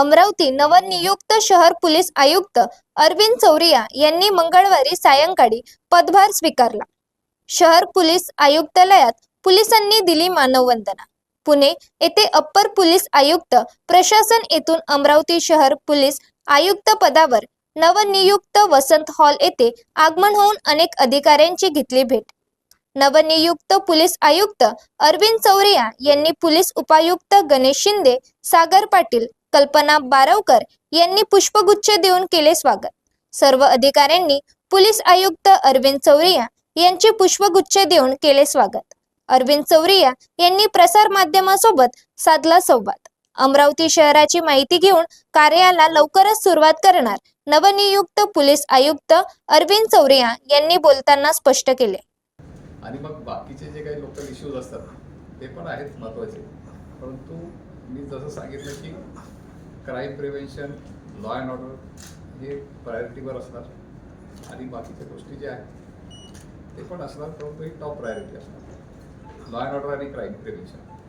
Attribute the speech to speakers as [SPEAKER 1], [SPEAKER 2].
[SPEAKER 1] अमरावती नवनियुक्त शहर पोलीस आयुक्त अरविंद चौरिया यांनी मंगळवारी सायंकाळी पदभार स्वीकारला. शहर पोलीस आयुक्तालयात पोलिसांनी दिली मानववंदना. पुणे येथे अप्पर पोलीस आयुक्त प्रशासन येथून अमरावती शहर पोलीस आयुक्त पदावर नवनियुक्त वसंत हॉल येथे आगमन होऊन अनेक अधिकाऱ्यांची घेतली भेट. नवनियुक्त पोलीस आयुक्त अरविंद चौरिया यांनी पोलीस उपायुक्त गणेश शिंदे सागर पाटील कल्पना बारवकर यांनी पुष्पगुच्छ देऊन केले स्वागत. सर्व अधिकाऱ्यांनी पोलीस आयुक्त अरविंद चौरिया यांचे पुष्पगुच्छ देऊन केले स्वागत. अरविंद चौरिया यांनी प्रसार माध्यमासोबत साधला संवाद. अमरावती शहराची माहिती घेऊन कार्याला लवकरच सुरुवात करणार नवनियुक्त पोलीस आयुक्त अरविंद चौरिया यांनी बोलताना स्पष्ट केले.
[SPEAKER 2] आणि मग बाकीचे जे काही लोकल इश्यूज असतात ते पण आहेत महत्त्वाचे. परंतु मी जसं सांगितलं की crime prevention law and order हे प्रायोरिटीवर असणार. आणि बाकीच्या गोष्टी ज्या आहेत ते पण असणार परंतु ही टॉप प्रायोरिटी असणार. लॉ अँड ऑर्डर आणि क्राईम प्रिव्हेन्शन